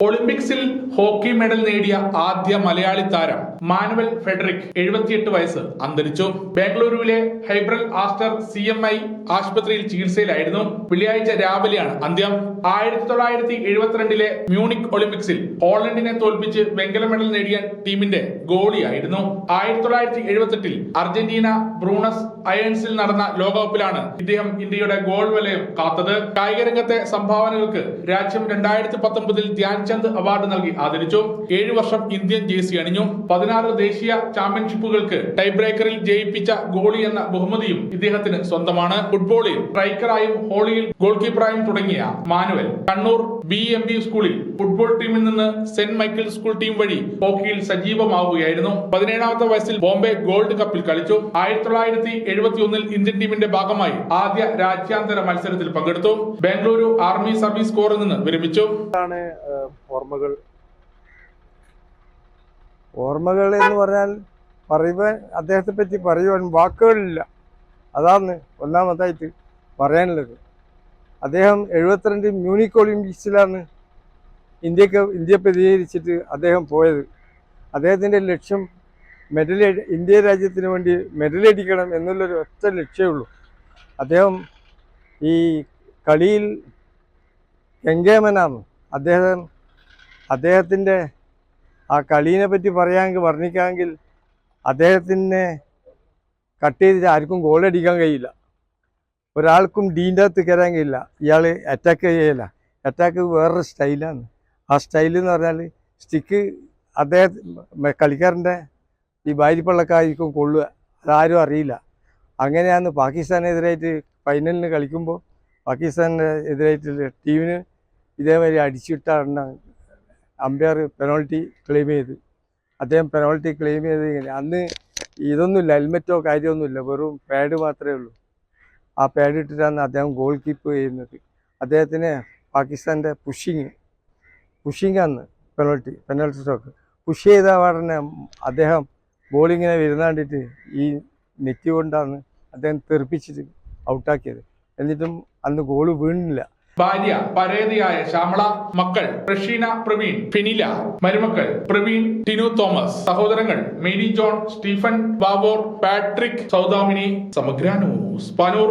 ഒളിമ്പിക്സിൽ hockey medal നേടിയ ആദ്യ മലയാളി താരം മാനുവൽ ഫെഡറിക് എഴുപത്തിയെട്ട് വയസ്സ് അന്തരിച്ചു. ബാംഗ്ലൂരുവിലെ Hebbal Aster C M I ആശുപത്രിയിൽ ചികിത്സയിലായിരുന്നു. വെള്ളിയാഴ്ച രാവിലെയാണ് അന്ത്യം. ആയിരത്തി തൊള്ളായിരത്തി എഴുപത്തിരണ്ടിലെ മ്യൂണിക് ഒളിമ്പിക്സിൽ ഹോളണ്ടിനെ തോൽപ്പിച്ച് വെങ്കല മെഡൽ നേടിയ ടീമിന്റെ ഗോളിയായിരുന്നു. ആയിരത്തി തൊള്ളായിരത്തി എഴുപത്തെട്ടിൽ അർജന്റീന ബ്രൂണസ് അയൺസിൽ നടന്ന ലോകകപ്പിലാണ് ഇദ്ദേഹം ഇന്ത്യയുടെ ഗോൾ വലയം കാത്തത്. കായിക രംഗത്തെ സംഭാവനകൾക്ക് രാജ്യം രണ്ടായിരത്തി പത്തൊമ്പതിൽ ധ്യാൻചന്ദ് അവാർഡ് നൽകി ആദരിച്ചു. ഏഴു വർഷം ഇന്ത്യൻ ജേഴ്സി അണിഞ്ഞു. പതിനാറ് ദേശീയ ചാമ്പ്യൻഷിപ്പുകൾക്ക് ടൈ ബ്രേക്കറിൽ ജയിപ്പിച്ച ഗോളി എന്ന ബഹുമതിയും ഇദ്ദേഹത്തിന് സ്വന്തമാണ്. ഫുട്ബോളിൽ സ്ട്രൈക്കറായും ഹോളിയിൽ ഗോൾ കീപ്പറായും തുടങ്ങിയ Manuel. Kannur B M B സ്കൂളിൽ ഫുട്ബോൾ ടീമിൽ നിന്ന് സെന്റ് മൈക്കിൾ സ്കൂൾ ടീം വഴി ഹോക്കിയിൽ സജീവമാവുകയായിരുന്നു. പതിനേഴാമത്തെ വയസ്സിൽ ബോംബെ ഗോൾഡ് കപ്പിൽ കളിച്ചു. ആയിരത്തി തൊള്ളായിരത്തി എഴുപത്തി ഒന്നിൽ ഇന്ത്യൻ ടീമിന്റെ ഭാഗമായി ആദ്യ രാജ്യാന്തര മത്സരത്തിൽ പങ്കെടുത്തു. ബാംഗ്ലൂരു ആർമി സർവീസ് കോറിൽ നിന്ന് വിരമിച്ചു. ഓർമ്മകൾ ഓർമ്മകൾ എന്ന് പറഞ്ഞാൽ പറയുവാൻ അദ്ദേഹത്തെ പറ്റി പറയുവാൻ വാക്കുകളില്ല. അതാണ് ഒന്നാമതായിട്ട് പറയാനുള്ളത്. അദ്ദേഹം എഴുപത്തിരണ്ട് മ്യൂണിക് ഒളിമ്പിക്സിലാണ് ഇന്ത്യയ്ക്ക് ഇന്ത്യ പ്രതികരിച്ചിട്ട് അദ്ദേഹം പോയത്. അദ്ദേഹത്തിന്റെ ലക്ഷ്യം മെഡൽ ഇന്ത്യ രാജ്യത്തിന് വേണ്ടി മെഡലടിക്കണം എന്നുള്ളൊരു ഒറ്റ ലക്ഷ്യമേ അദ്ദേഹം ഈ കളിയിൽ ഗംഗേമനാണ്. അദ്ദേഹം അദ്ദേഹത്തിന്റെ ആ കളീനെ പറ്റി പറയാമെങ്കിൽ വർണിക്കാമെങ്കിൽ അദ്ദേഹത്തിനെ കട്ട് ചെയ്തിട്ട് ആർക്കും ഗോളടിക്കാൻ കഴിയില്ല. ഒരാൾക്കും ഡീന്റെ അകത്ത് കയറാൻ കഴിയില്ല. ഇയാൾ അറ്റാക്ക് ചെയ്യില്ല. അറ്റാക്ക് വേറൊരു സ്റ്റൈലാണ് ആ സ്റ്റൈൽ എന്ന് പറഞ്ഞാൽ സ്റ്റിക്ക് അദ്ദേഹം കളിക്കാരന്റെ ഈ ഭാര്യപ്പള്ളക്കായിരിക്കും കൊള്ളുക. അതാരും അറിയില്ല. അങ്ങനെയാണ് പാകിസ്ഥാനെതിരായിട്ട് ഫൈനലിന് കളിക്കുമ്പോൾ പാകിസ്ഥാന്റെ എതിരായിട്ട് ടീമിന് ഇതേമാതിരി അടിച്ചിട്ടാണ് അമ്പയർ പെനോൾട്ടി ക്ലെയിം ചെയ്ത്. അദ്ദേഹം പെനോൾട്ടി ക്ലെയിം ചെയ്ത് ഇങ്ങനെ. അന്ന് ഇതൊന്നുമില്ല ഹെൽമെറ്റോ കാര്യമൊന്നുമില്ല വെറും പാഡ് മാത്രമേ ഉള്ളൂ. ആ പാഡ് ഇട്ടിട്ടാണ് അദ്ദേഹം ഗോൾ കീപ്പ് ചെയ്യുന്നത്. അദ്ദേഹത്തിന് പാകിസ്ഥാന്റെ പുഷിങ് പുഷിങ് അന്ന് പെനോൾട്ടി പെനോൾട്ടി സ്റ്റോക്ക് പുഷ് ചെയ്ത പാടനെ അദ്ദേഹം ബോളിങ്ങിനെ വരുന്നാണ്ടിട്ട് ഈ നെറ്റ് കൊണ്ടാണ് അദ്ദേഹം തെറിപ്പിച്ചിട്ട് ഔട്ടാക്കിയത് എന്നിട്ടും അന്ന് ഗോൾ വീണില്ല. ഭാര്യ പരേതയായ ശ്യാമള മക്കൾ പ്രഷീന പ്രവീൺ ഫിനില മരുമക്കൾ പ്രവീൺ ടിനു തോമസ് സഹോദരങ്ങൾ മേരി ജോൺ സ്റ്റീഫൻ ബാബോർ പാട്രിക് സൗദാമിനി സമഗ്ര ന്യൂസ് പാനൂർ.